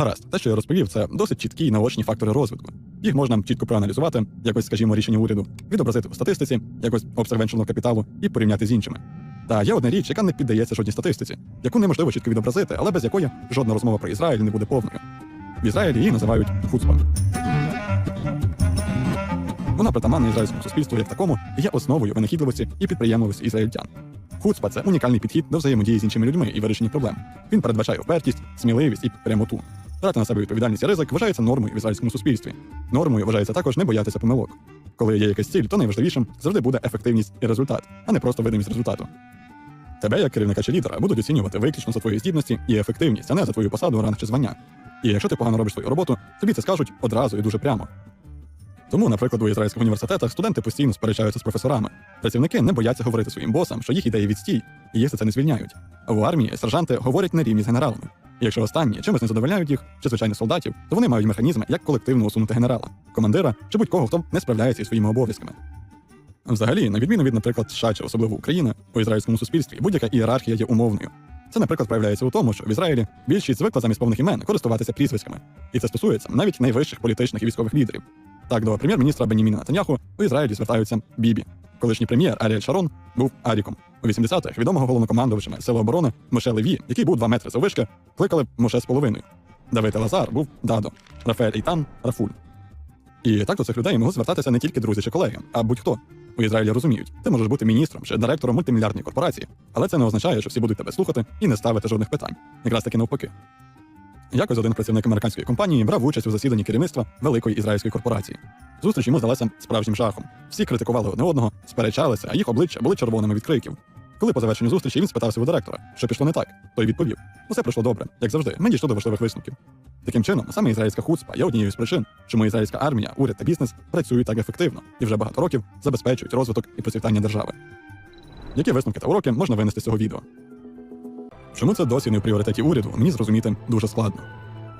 Гаразд, те, що я розповів, це досить чіткі і наочні фактори розвитку. Їх можна чітко проаналізувати, якось, скажімо, рішення уряду, відобразити у статистиці, якось обсяг венчурного капіталу і порівняти з іншими. Та є одна річ, яка не піддається жодній статистиці, яку неможливо чітко відобразити, але без якої жодна розмова про Ізраїль не буде повною. В Ізраїлі її називають хуцпа. Вона притаманна ізраїльському суспільству як такому є основою винахідливості і підприємливості ізраїльтян. Хуцпа це унікальний підхід до взаємодії з іншими людьми і вирішення проблем. Він передбачає впертість, сміливість і прямоту. Брати на себе відповідальність і ризик вважається нормою в ізраїльському суспільстві. Нормою вважається також не боятися помилок. Коли є якась ціль, то найважливішим завжди буде ефективність і результат, а не просто видимість результату. Тебе, як керівника чи лідера, будуть оцінювати виключно за твої здібності і ефективність, а не за твою посаду, ранг чи звання. І якщо ти погано робиш свою роботу, тобі це скажуть одразу і дуже прямо. Тому, наприклад, у ізраїльських університетах студенти постійно сперечаються з професорами. Працівники не бояться говорити своїм босам, що їх ідеї відстій, і їх за це не звільняють. А в армії сержанти говорять на рівні з генералами. І якщо останні чимось не задовольняють їх, чи звичайно солдатів, то вони мають механізми, як колективно усунути генерала, командира чи будь-кого, хто не справляється із своїми обов'язками. Взагалі, на відміну від, наприклад, США чи особливо України, у ізраїльському суспільстві будь-яка ієрархія є умовною. Це, наприклад, проявляється у тому, що в Ізраїлі більшість звикла замість повних імен користуватися прізвиськами. І це стосується навіть найвищих політичних і військових лідерів. Так, до прем'єр-міністра Беніміна Натаняху у Ізраїлі звертаються Бібі. Колишній прем'єр Аріель Шарон був Аріком. У 80-х відомого головнокомандувача Сили оборони Моше Леві, який був 2 метри заввишки, кликали Моше з половиною. Давид Лазар був Дадо, Рафаель Ійтан Рафуль. І так до цих людей можуть звертатися не тільки друзі чи колеги, а будь-хто. У Ізраїлі розуміють, ти можеш бути міністром чи директором мультимільярдної корпорації, але це не означає, що всі будуть тебе слухати і не ставити жодних питань. Якраз таки навпаки. Якось один працівник американської компанії брав участь у засіданні керівництва великої ізраїльської корпорації. Зустріч йому здалася справжнім жахом. Всі критикували одне одного, сперечалися, а їх обличчя були червоними від криків. Коли по завершенню зустрічі він спитався у директора, що пішло не так, той відповів: усе пройшло добре, як завжди. Ми дійшли до важливих висновків. Таким чином, саме ізраїльська хуцпа є однією з причин, чому ізраїльська армія, уряд та бізнес працюють так ефективно і вже багато років забезпечують розвиток і процвітання держави. Які висновки та уроки можна винести з цього відео? Чому це досі не в пріоритеті уряду, мені зрозуміти дуже складно.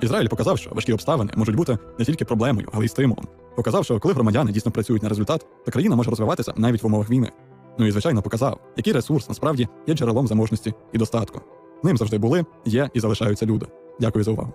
Ізраїль показав, що важкі обставини можуть бути не тільки проблемою, але й стимулом. Показав, що коли громадяни дійсно працюють на результат, то країна може розвиватися навіть в умовах війни. Ну і звичайно показав, який ресурс насправді є джерелом заможності і достатку. Ним завжди були, є і залишаються люди. Дякую за увагу.